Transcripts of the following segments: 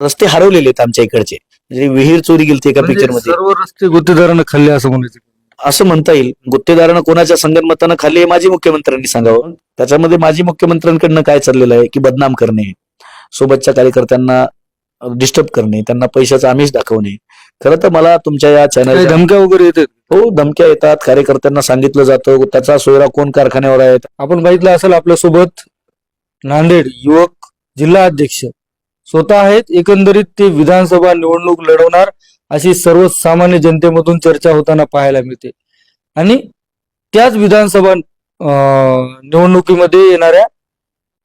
रस्ते हरवलेले आहेत आमच्या इकडचे. म्हणजे विहीर चोरी गेली एका म्हणजे पिक्चरमध्ये. सर्व रस्ते गुत्तेदारानं खाल्ले असं म्हणायचं. असं म्हणता येईल. गुत्तेदारानं कोणाच्या संगनमतानं खाल्ली हे माजी मुख्यमंत्र्यांनी सांगावं. त्याच्यामध्ये माजी मुख्यमंत्र्यांकडनं काय चाललेलं आहे? की बदनाम करणे. सोबतच्या कार्यकर्त्यांना डिस्टर्ब करणे. त्यांना पैशाचं आमिष दाखवणे. खरं तर मला तुमच्या या काही चॅनल धमक्या वगैरे येतात? हो धमक्या येतात. कार्यकर्त्यांना सांगितलं जातं. त्याचा सोयरा कोण कारखान्यावर आहे आपण बघितलं असेल आपल्यासोबत नांदेड युवक जिल्हा अध्यक्ष स्वतः आहेत एकंदरीत ते विधानसभा निवडणूक लढवणार अशी सर्वसामान्य जनतेमधून चर्चा होताना पाहायला मिळते. आणि त्याच विधानसभा निवडणुकीमध्ये येणाऱ्या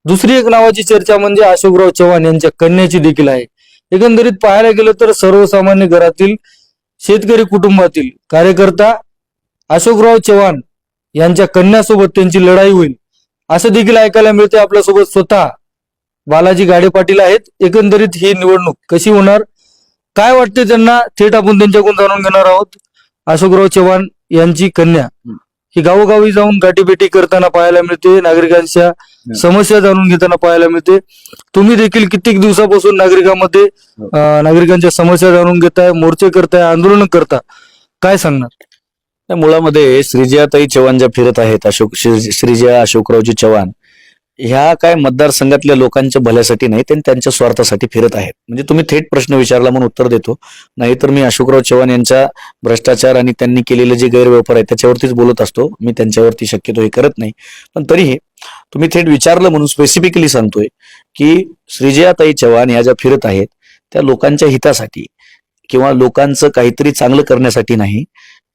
दुसरी एक नावाची चर्चा म्हणजे अशोकराव चव्हाण यांच्या कन्याची देखील आहे. एकंदरीत पाहायला गेलं तर सर्वसामान्य घरातील शेतकरी कुटुंबातील कार्यकर्ता अशोकराव चव्हाण यांच्या कन्यासोबत त्यांची लढाई होईल असं देखील ऐकायला मिळते आपल्यासोबत स्वतः. बालाजी गाडे पाटील आहेत. एकंदरीत ही निवडणूक कशी होणार? काय वाटते त्यांना? थेट आपण त्यांच्याकडून जाणून घेणार आहोत. अशोकराव चव्हाण यांची कन्या. ही गावोगावी जाऊन गाठीभेटी करताना पाहायला मिळते. नागरिकांच्या समस्या जाणून घेताना पाहायला मिळते. तुम्ही देखील कित्येक दिवसापासून नागरिकांमध्ये नागरिकांच्या समस्या जाणून घेताय मोर्चे करताय आंदोलन करता. काय सांगणार? त्या मुळामध्ये श्रीजयाताई चव्हाण ज्या फिरत आहेत अशोक श्रीजया अशोकरावजी चव्हाण ह्या काय मतदारसंघातल्या लोकांच्या भल्यासाठी नाही ते त्यांच्या स्वार्थासाठी फिरत आहेत. म्हणजे तुम्ही थेट प्रश्न विचारला म्हणून उत्तर देतो. नाहीतर मी अशोकराव चव्हाण यांच्या भ्रष्टाचार आणि त्यांनी केलेले जे गैरव्यवहार आहे त्याच्यावरतीच बोलत असतो. मी त्यांच्यावरती शक्यतो हे करत नाही. पण तरीही तुम्ही थेट विचारलं म्हणून स्पेसिफिकली सांगतोय की श्रीजयाताई चव्हाण या ज्या फिरत आहेत त्या लोकांच्या हितासाठी किंवा लोकांचं काहीतरी चांगलं करण्यासाठी नाही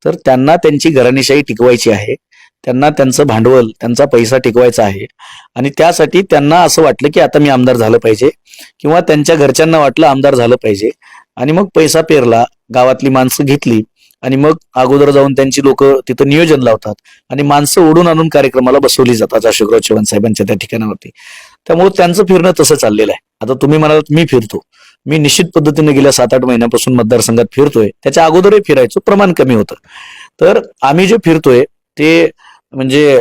तर त्यांना त्यांची घराणेशाही टिकवायची आहे. त्यांना त्यांचं भांडवल त्यांचा पैसा टिकवायचा आहे. आणि त्यासाठी त्यांना असं वाटलं की आता मी आमदार झालं पाहिजे किंवा त्यांच्या घरच्यांना वाटलं आमदार झालं पाहिजे. आणि मग पैसा पेरला गावातली माणसं घेतली आणि मग अगोदर जाऊन त्यांची लोक तिथं नियोजन लावतात आणि माणसं ओढून आणून कार्यक्रमाला बसवली जातात अशोकराव चव्हाण साहेबांच्या त्या ठिकाणावरती. त्यामुळे त्यांचं फिरणं तसं चाललेलं आहे. आता तुम्ही म्हणालात मी फिरतो. मी निश्चित पद्धतीने गेल्या सात आठ महिन्यापासून मतदारसंघात फिरतोय. त्याच्या अगोदरही फिरायचं प्रमाण कमी होतं. तर आम्ही जे फिरतोय ते म्हणजे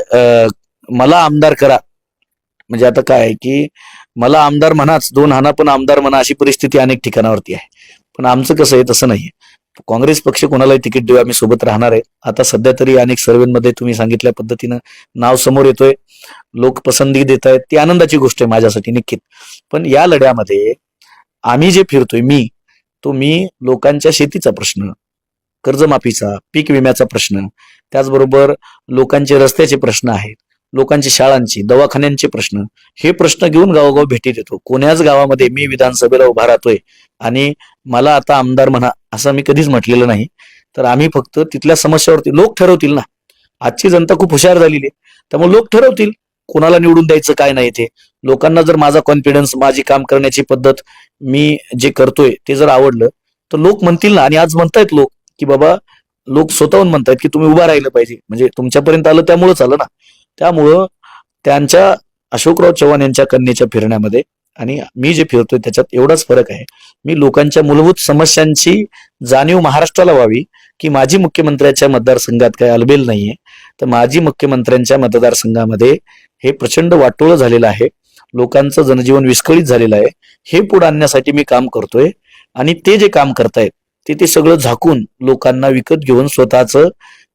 मला आमदार करा. म्हणजे आता काय आहे की मला आमदार म्हणाच दोन हाना पण आमदार म्हणा अशी परिस्थिती अनेक ठिकाणावरती आहे. पण आमचं कसं आहे तसं नाहीये. काँग्रेस पक्ष कोणालाही तिकीट देऊ आम्ही सोबत राहणार आहे. आता सध्या तरी अनेक सर्वेमध्ये तुम्ही सांगितल्या पद्धतीनं नाव समोर येतोय. लोक पसंती देत आहेत. ती आनंदाची गोष्ट आहे माझ्यासाठी निश्चित. पण या लढ्यामध्ये आम्ही जे फिरतोय मी तो मी लोकांच्या शेतीचा प्रश्न कर्जमाफीचा पीक विम्याचा प्रश्न त्याचबरोबर लोकांचे रस्त्याचे प्रश्न आहेत लोकांची शाळांची दवाखान्यांचे प्रश्न हे प्रश्न घेऊन गावोगाव भेटी देतो कोण्याच गावामध्ये मी विधानसभेला उभा राहतोय आणि मला आता आमदार म्हणा असं मी कधीच म्हटलेलं नाही तर आम्ही फक्त तिथल्या समस्यावरती लोक ठरवतील ना. आजची जनता खूप हुशार झालेली आहे. त्यामुळे लोक ठरवतील कोणाला निवडून द्यायचं काय नाही ते. लोकांना जर माझा कॉन्फिडन्स माझी काम करण्याची पद्धत मी जे करतोय ते जर आवडलं तर लोक म्हणतील ना आणि आज म्हणतायत लोक की बाबा लोक स्वतःहून म्हणतात की तुम्ही उभा राहिलं पाहिजे. म्हणजे तुमच्यापर्यंत आलं त्यामुळंच आलं ना. त्यामुळं त्यांच्या अशोकराव चव्हाण यांच्या कन्येच्या फिरण्यामध्ये आणि मी जे फिरतोय त्याच्यात एवढाच फरक आहे. मी लोकांच्या मूलभूत समस्यांची जाणीव महाराष्ट्राला व्हावी की माजी मुख्यमंत्र्याच्या मतदारसंघात काय अलबेल नाहीये. तर माजी मुख्यमंत्र्यांच्या मतदारसंघामध्ये हे प्रचंड वाटोळं झालेलं आहे. लोकांचं जनजीवन विस्कळीत झालेलं आहे. हे पुढे आणण्यासाठी मी काम करतोय. आणि ते जे काम करतायत ते ते सगळं झाकून लोकांना विकत घेऊन स्वतःचं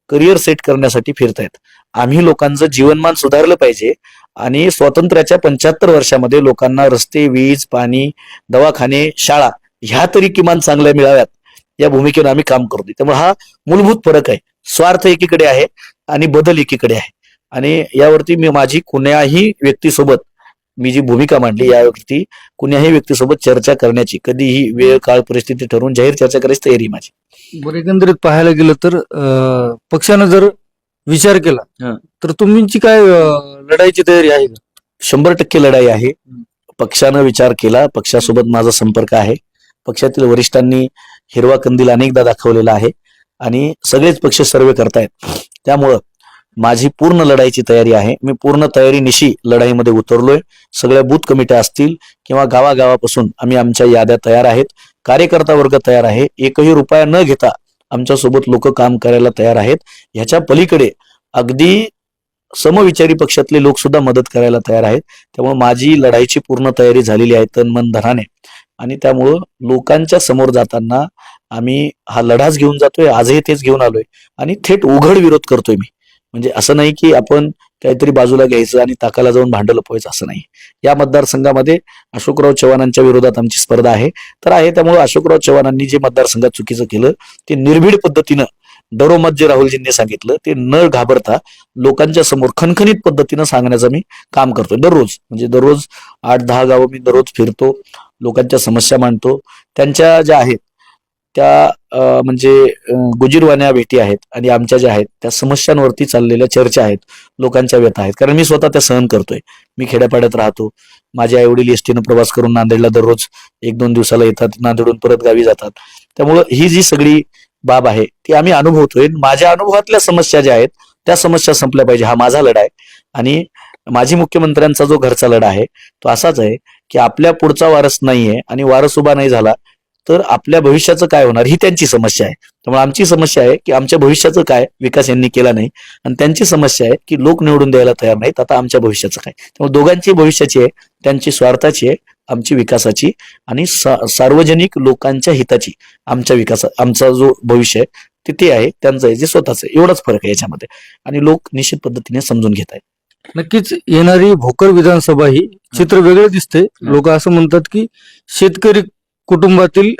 करिअर सेट करण्यासाठी फिरतायत. आम्ही लोकांचं जीवनमान सुधारलं पाहिजे आणि स्वातंत्र्याच्या पंच्याहत्तर वर्षामध्ये लोकांना रस्ते वीज पाणी दवाखाने शाळा ह्या तरी किमान चांगल्या मिळाव्यात. या भूमिकेवर आम्ही काम करतो त्यामुळे हा मूलभूत फरक आहे. स्वार्थ एकीकडे आहे आणि बदल एकीकडे आहे. आणि यावरती मी माझी कुण्याही व्यक्तीसोबत मी जी भूमिका मांडली यावरती कुण्याही व्यक्तीसोबत चर्चा करण्याची कधीही वेळ काळ परिस्थिती ठरवून जाहीर चर्चा करायची तयारी माझी. बरं एकंदरीत पाहायला गेलं तर पक्षानं जर विचार केला. तर तुमची काय लढाईची तयारी आहे शंभर टक्के लढाई आहे. पक्षानं विचार केला पक्षासोबत माझा संपर्क आहे. पक्षातील वरिष्ठांनी हिरवा कंदील अनेकदा दाखवलेला आहे. आणि सगळेच पक्ष सर्वे करतायत. त्यामुळं माझी पूर्ण लढाईची तयारी आहे. मी पूर्ण तयारीनिशी लढाईमध्ये उतरलोय. सगळ्या बूथ कमिट्या असतील किंवा गावागावापासून आम्ही आमच्या याद्या तयार आहेत. कार्यकर्ता वर्ग तयार आहे. एकही रुपया न घेता आमच्यासोबत लोक काम करायला तयार आहेत. ह्याच्या पलीकडे अगदी समविचारी पक्षातले लोक सुद्धा मदत करायला तयार आहेत. त्यामुळे माझी लढाईची पूर्ण तयारी झालेली आहे तन मन धनाने. आणि त्यामुळं लोकांच्या समोर जाताना आम्ही हा लढाच घेऊन जातोय. आजही तेच घेऊन आलोय. आणि थेट उघड विरोध करतोय मी. म्हणजे असं नाही की आपण काहीतरी बाजूला घ्यायचं आणि ताकाला जाऊन भांडं लपवायचं असं नाही. या मतदारसंघामध्ये अशोकराव चव्हाणांच्या विरोधात आमची स्पर्धा आहे. तर आहे त्यामुळे अशोकराव चव्हाणांनी जे मतदारसंघात चुकीचं केलं ते निर्भीड पद्धतीनं डरोमत जे राहुलजींनी सांगितलं ते न घाबरता लोकांच्या समोर खणखणीत पद्धतीनं सांगण्याचं मी काम करतोय. दररोज म्हणजे दररोज आठ दहा गावं मी दररोज फिरतो लोकांच्या समस्या मांडतो. त्यांच्या ज्या आहेत त्या म्हणजे गुजीरवाण्या भेटी आहेत आणि आमच्या ज्या आहेत त्या समस्यांवरती चाललेल्या चर्चा आहेत लोकांच्या व्यथा आहेत. कारण मी स्वतः त्या सहन करतोय. मी खेड्यापाड्यात राहतो. माझे आईवडील एसटीनं प्रवास करून नांदेडला दररोज एक दोन दिवसाला येतात नांदेडून परत गावी जातात. त्यामुळं ही जी सगळी बाब आहे ती आम्ही अनुभवतोय. माझ्या अनुभवातल्या समस्या ज्या आहेत त्या समस्या संपल्या पाहिजे. हा माझा लढा आहे. आणि माजी मुख्यमंत्र्यांचा जो घरचा लढा आहे तो असाच आहे की आपल्या पुढचा वारस नाहीये आणि वारस उभा नाही झाला तर आपल्या भविष्याचं काय होणार ही त्यांची समस्या आहे. त्यामुळे आमची समस्या आहे की आमच्या भविष्याचं काय विकास यांनी केला नाही आणि त्यांची समस्या आहे की लोक निवडून द्यायला तयार नाहीत. आता आमच्या भविष्याचं काय? त्यामुळे दोघांची भविष्याची आहे त्यांची स्वार्थाची आहे आमची विकासाची आणि सा- सार्वजनिक लोकांच्या हिताची आमच्या विकासा आमचा जो भविष्य आहे ते ते आहे त्यांचं आहे जे स्वतःच आहे. एवढाच फरक आहे याच्यामध्ये. आणि लोक निश्चित पद्धतीने समजून घेत आहेत. नक्कीच येणारी भोकर विधानसभा ही चित्र वेगळे दिसते लोक असं म्हणतात की शेतकरी कुटुंबातील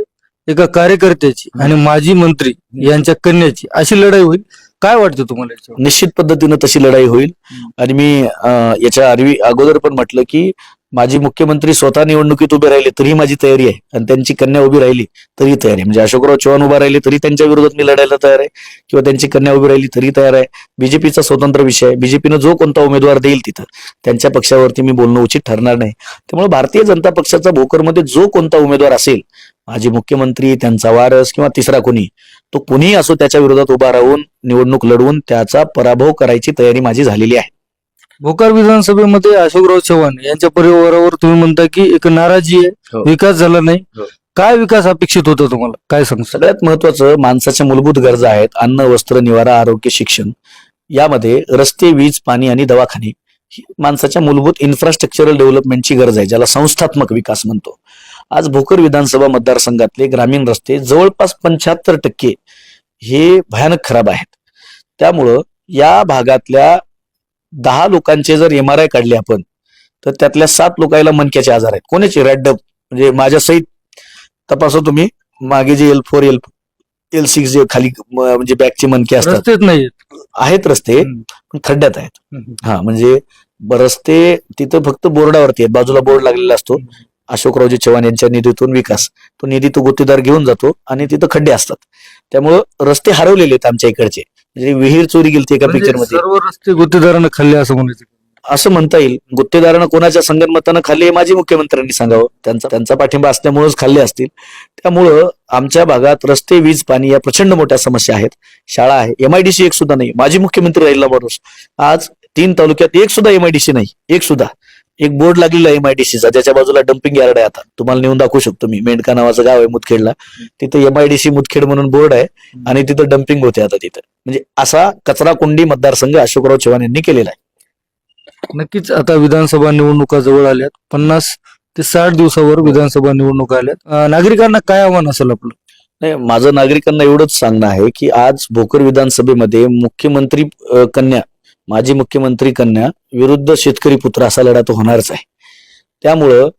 एका कार्यकर्त्याची आणि माजी मंत्री यांच्या कन्याची अशी लढाई होईल. काय वाटतं तुम्हाला याच्यावर? निश्चित पद्धतीनं तशी लढाई होईल. आणि मी अं, याच्या आरवी अगोदर पण म्हटलं की माझी मुख्यमंत्री स्वतः निवडणुकीत उभे राहिले तरी माझी तयारी आहे. आणि त्यांची कन्या उभी राहिली तरी तयारी आहे. म्हणजे अशोकराव चव्हाण उभा राहिले तरी त्यांच्या विरोधात मी लढायला तयार आहे. किंवा त्यांची कन्या उभी राहिली तरी तयार आहे. बीजेपीचा स्वतंत्र विषय आहे. बीजेपीनं जो कोणता उमेदवार देईल तिथं त्यांच्या पक्षावरती मी बोलणं उचित ठरणार नाही. त्यामुळे भारतीय जनता पक्षाचा भोकरमध्ये जो कोणता उमेदवार असेल माझी मुख्यमंत्री त्यांचा वारस किंवा तिसरा कोणी तो कुणीही असो त्याच्या विरोधात उभा राहून निवडणूक लढवून त्याचा पराभव करायची तयारी माझी झालेली आहे. भोकर विधानसभेमध्ये अशोकराव चव्हाण यांच्या परिवारावर तुम्ही म्हणता की एक नाराजी आहे हो. विकास झाला नाही. हो. काय विकास अपेक्षित होता तुम्हाला? काय सांगता सगळ्यात महत्वाचं माणसाच्या मूलभूत गरजा आहेत अन्न वस्त्र निवारा आरोग्य शिक्षण. यामध्ये रस्ते वीज पाणी आणि दवाखाने ही माणसाच्या मूलभूत इन्फ्रास्ट्रक्चरल डेव्हलपमेंटची गरज आहे ज्याला संस्थात्मक विकास म्हणतो. आज भोकर विधानसभा मतदारसंघातले ग्रामीण रस्ते जवळपास पंच्याहत्तर टक्के हे भयानक खराब आहेत. त्यामुळं या भागातल्या दहा लोकांचे जर एम आर आय काढले आपण तर त्यातल्या सात लोकांना मनक्याचे आजार आहेत. कोणाचे? रॅडप म्हणजे माझ्या सहित तपासा तुम्ही. मागे जे L four L L six J खाली म्हणजे बॅगचे मनके असतात. नाही आहेत. रस्ते पण खड्ड्यात आहेत. हा म्हणजे रस्ते तिथं फक्त बोर्डावरती आहेत. बाजूला बोर्ड लागलेला असतो. अशोकरावजी चव्हाण यांच्या निधीतून विकास. तो निधी तो गुत्तेदार घेऊन जातो आणि तिथं खड्डे असतात. त्यामुळं रस्ते हरवलेले आहेत आमच्या इकडचे. म्हणजे विहीर चोरी गेली एका म्हणजे पिक्चरमध्ये. सर्व रस्ते गुत्तेदारानं खाल्ले असं म्हणायचं असं म्हणता येईल. गुत्तेदारानं कोणाच्या संगनमतानं खाल्ले हे माजी मुख्यमंत्र्यांनी सांगावं. त्यांचा त्यांचा पाठिंबा असल्यामुळेच खाल्ले असतील. त्यामुळं आमच्या भागात रस्ते वीज पाणी या प्रचंड मोठ्या समस्या आहेत. शाळा आहे. एमआयडीसी एक सुद्धा नाही. माजी मुख्यमंत्री राहिला माणूस. आज तीन तालुक्यात एक सुद्धा एमआयडीसी नाही. एक सुद्धा. एक बोर्ड लागलेला एमआयडीसीचा ज्याच्या बाजूला डम्पिंग यार्ड आहे आता. तुम्हाला नेऊन दाखवू शकतो मी. मेंढका नावाचं गाव आहे मुदखेडला. तिथं एमआयडीसी मुदखेड म्हणून बोर्ड आहे आणि तिथं डम्पिंग होते आता तिथं. म्हणजे असा कचरा कुंडी मतदारसंघ अशोकराव चव्हाण यांनी केलेला आहे. नक्कीच आता विधानसभा निवडणुका जवळ आल्यात. पन्नास ते साठ दिवसावर विधानसभा निवडणुका आल्यात. अं, नागरिकांना काय आव्हान असेल आपलं? नाही माझं नागरिकांना एवढंच सांगणं आहे की आज भोकर विधानसभेमध्ये मुख्यमंत्री अ, कन्या माजी मुख्यमंत्री कन्या विरुद्ध शेतकरी पुत्र असा लढा तो होणारच आहे. त्यामुळं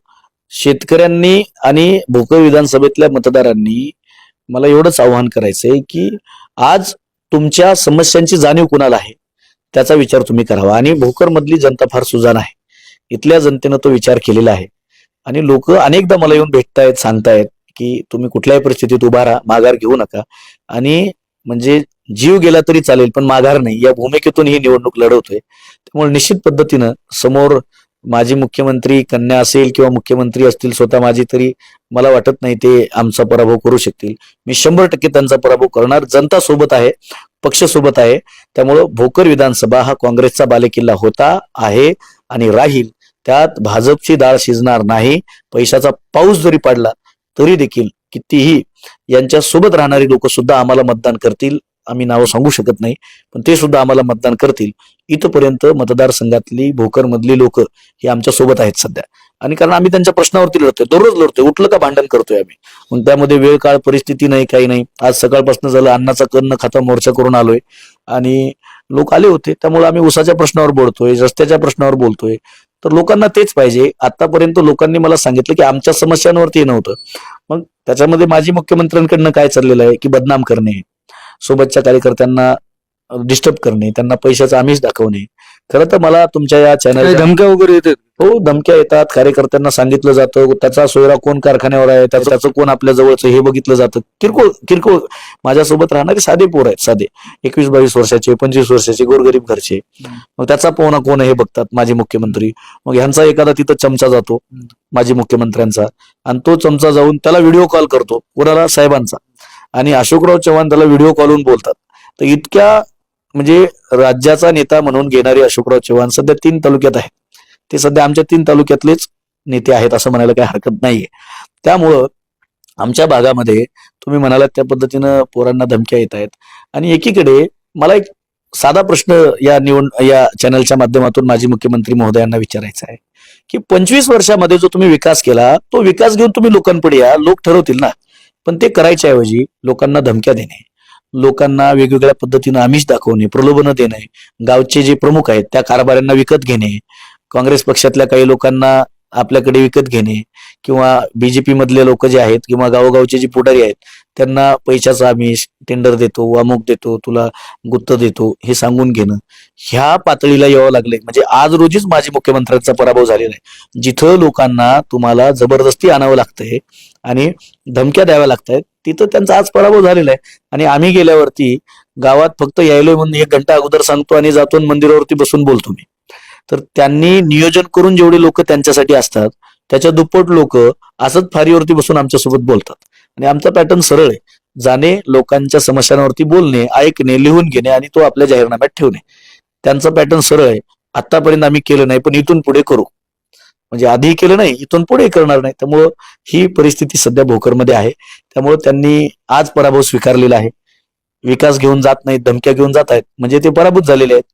शेतकऱ्यांनी आणि भोकर विधानसभेतल्या मतदारांनी मला एवढंच आव्हान करायचंय की आज तुमच्या समस्यांची जाणीव कुणाला आहे त्याचा विचार तुम्ही करावा. आणि भोकरमधली जनता फार सुजाण आहे. इथल्या जनतेनं तो विचार केलेला आहे. आणि लोक अनेकदा मला येऊन भेटतायत सांगतायत की तुम्ही कुठल्याही परिस्थितीत उभा राहा माघार घेऊ नका. आणि म्हणजे जीव गेला तरी चालेल पण माघार नाही. या भूमिकेतून ही निवडणूक लढवतोय. त्यामुळे निश्चित पद्धतीनं समोर माजी मुख्यमंत्री कन्या असेल किंवा मुख्यमंत्री असतील स्वतः माझी तरी मला वाटत नाही ते आमचा पराभव करू शकतील. मी शंभर टक्के त्यांचा पराभव करणार. जनता सोबत आहे पक्ष सोबत आहे. त्यामुळं भोकर विधानसभा हा काँग्रेसचा बालेकिल्ला होता आहे आणि राहील. त्यात भाजपची डाळ शिजणार नाही. पैशाचा पाऊस जरी पडला तरी देखील कितीही यांच्या सोबत राहणारी लोक सुद्धा आम्हाला मतदान करतील. आम्ही नावं सांगू शकत नाही पण ते सुद्धा आम्हाला मतदान करतील. इथपर्यंत मतदारसंघातली भोकरमधली लोक ही आमच्यासोबत आहेत सध्या. आणि कारण आम्ही त्यांच्या प्रश्नावरती लढतोय दररोज लढतोय उठलं का भांडण करतोय आम्ही. मग त्यामध्ये वेळ काळ परिस्थिती नाही काही नाही. आज सकाळपासून झालं अन्नाचा कन्न खाता मोर्चा करून आलोय. आणि लोक आले होते त्यामुळे आम्ही उसाच्या प्रश्नावर बोलतोय रस्त्याच्या प्रश्नावर बोलतोय. तर लोकांना तेच पाहिजे. आतापर्यंत लोकांनी मला सांगितलं की आमच्या समस्यांवरती नव्हतं. मग त्याच्यामध्ये माजी मुख्यमंत्र्यांकडनं काय चाललेलं आहे की बदनाम करणे? सोबतच्या कार्यकर्त्यांना डिस्टर्ब करणे त्यांना पैशाचं आमिष दाखवणे. खरं तर मला तुमच्या या चॅनल धमक्या वगैरे येतात? हो धमक्या येतात. कार्यकर्त्यांना सांगितलं जातं त्याचा सोयरा कोण कारखान्यावर आहे त्याचं कोण आपल्या जवळचं हे बघितलं जातं. किरकोळ किरकोळ माझ्यासोबत राहणारे साधे पोर आहेत साधे. एकवीस बावीस वर्षाचे पंचवीस वर्षाचे गोरगरीब घरचे. मग त्याचा पोहणा कोण आहे हे बघतात माजी मुख्यमंत्री. मग ह्यांचा एखादा तिथं चमचा जातो माजी मुख्यमंत्र्यांचा. आणि तो चमचा जाऊन त्याला व्हिडिओ कॉल करतो कोणाला? साहेबांचा. आणि अशोकराव चव्हाण त्याला व्हिडिओ कॉलून बोलतात. तर इतक्या म्हणजे राज्याचा नेता म्हणून घेणारे अशोकराव चव्हाण सध्या तीन तालुक्यात आहेत. ते सध्या आमच्या तीन तालुक्यातलेच नेते आहेत असं म्हणायला काही हरकत नाहीये. त्यामुळं आमच्या भागामध्ये तुम्ही म्हणालात त्या पद्धतीनं पोरांना धमक्या येत आहेत. आणि एकीकडे मला एक साधा प्रश्न या निवड या चॅनलच्या माध्यमातून माजी मुख्यमंत्री महोदयांना विचारायचा आहे. की पंचवीस वर्षामध्ये जो तुम्ही विकास केला तो विकास घेऊन तुम्ही लोकांपुढे या. लोक ठरवतील ना. पण ते करायच्याऐवजी लोकांना धमक्या देणे लोकांना वेगवेगळ्या पद्धतीनं आमिष दाखवणे प्रलोभनं देणे गावचे जे प्रमुख आहेत त्या कारभाऱ्यांना विकत घेणे काँग्रेस पक्षातल्या काही लोकांना आपल्याकडे विकत घेणे किंवा बीजेपी मधले लोक जे आहेत किंवा गावोगावचे जे पुढारी आहेत त्यांना पैशाचा आमिष टेंडर देतो अमुक देतो तुला गुत्त देतो हे सांगून घेणं. ह्या पातळीला यावं लागले म्हणजे आज रोजीच माजी मुख्यमंत्र्यांचा पराभव झालेला आहे. जिथं लोकांना तुम्हाला जबरदस्ती आणावं लागतंय आणि धमक्या द्याव्या लागतायत तिथं त्यांचा आज पराभव झालेला आहे. आणि आम्ही गेल्यावरती गावात फक्त यायलोय म्हणून एक घंटा अगोदर सांगतो आणि जातो आणि मंदिरावरती बसून बोलतो मी. तर त्यांनी नियोजन करून जेवढे लोक त्यांच्यासाठी असतात त्याच्या दुप्पट लोक असंच फारीवरती बसून आमच्यासोबत बोलतात. आणि आमचा पॅटर्न सरळ आहे. जाणे लोकांच्या समस्यांवरती बोलणे ऐकणे लिहून घेणे आणि तो आपल्या जाहीरनाम्यात ठेवणे. त्यांचं पॅटर्न सरळ आहे. आतापर्यंत आम्ही केलं नाही पण इथून पुढे करू. म्हणजे आधी केलं नाही इथून पुढे करणार नाही. त्यामुळं ही परिस्थिती सध्या भोकरमध्ये आहे. त्यामुळं त्यांनी आज पराभव स्वीकारलेला आहे. विकास घेऊन जात नाहीत धमक्या घेऊन जात आहेत. म्हणजे ते पराभूत झालेले आहेत.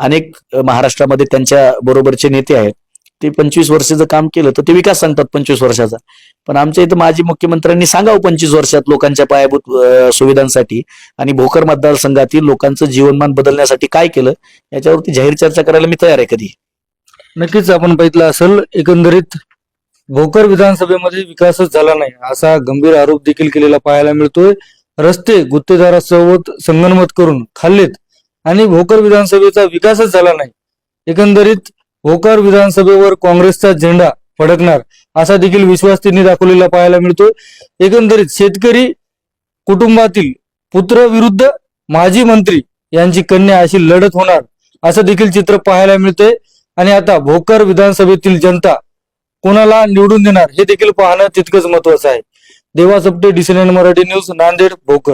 अनेक महाराष्ट्रामध्ये त्यांच्या बरोबरचे नेते आहेत. ते पंचवीस वर्षाचं काम केलं तर ते विकास सांगतात पंचवीस वर्षाचा. पण आमच्या इथं माजी मुख्यमंत्र्यांनी सांगावं पंचवीस वर्षात लोकांच्या पायाभूत सुविधांसाठी आणि भोकर मतदारसंघातील लोकांचं जीवनमान बदलण्यासाठी काय केलं याच्यावरती जाहीर चर्चा करायला मी तयार आहे कधी. नक्कीच आपण बघितलं असेल एकंदरीत भोकर विधानसभेमध्ये विकासच झाला नाही. असा गंभीर आरोप देखील केलेला पाहायला मिळतोय. रस्ते गुत्तेदारासोबत संगनमत करून खाल्लेत. आणि भोकर विधानसभेचा विकासच झाला नाही. एकंदरीत भोकर विधानसभेवर काँग्रेसचा झेंडा फडकणार असा देखील विश्वास त्यांनी दाखवलेला पाहायला मिळतो एकंदरीत शेतकरी कुटुंबातील पुत्र विरुद्ध माजी मंत्री यांची कन्या अशी लढत होणार असं देखील चित्र पाहायला मिळते आणि आता भोकर विधानसभेतील जनता कोणाला निवडून देणार हे देखील पाहणं तितकंच महत्वाचं आहे. देवा सपटे डिसेन मराठी न्यूज नांदेड भोकर.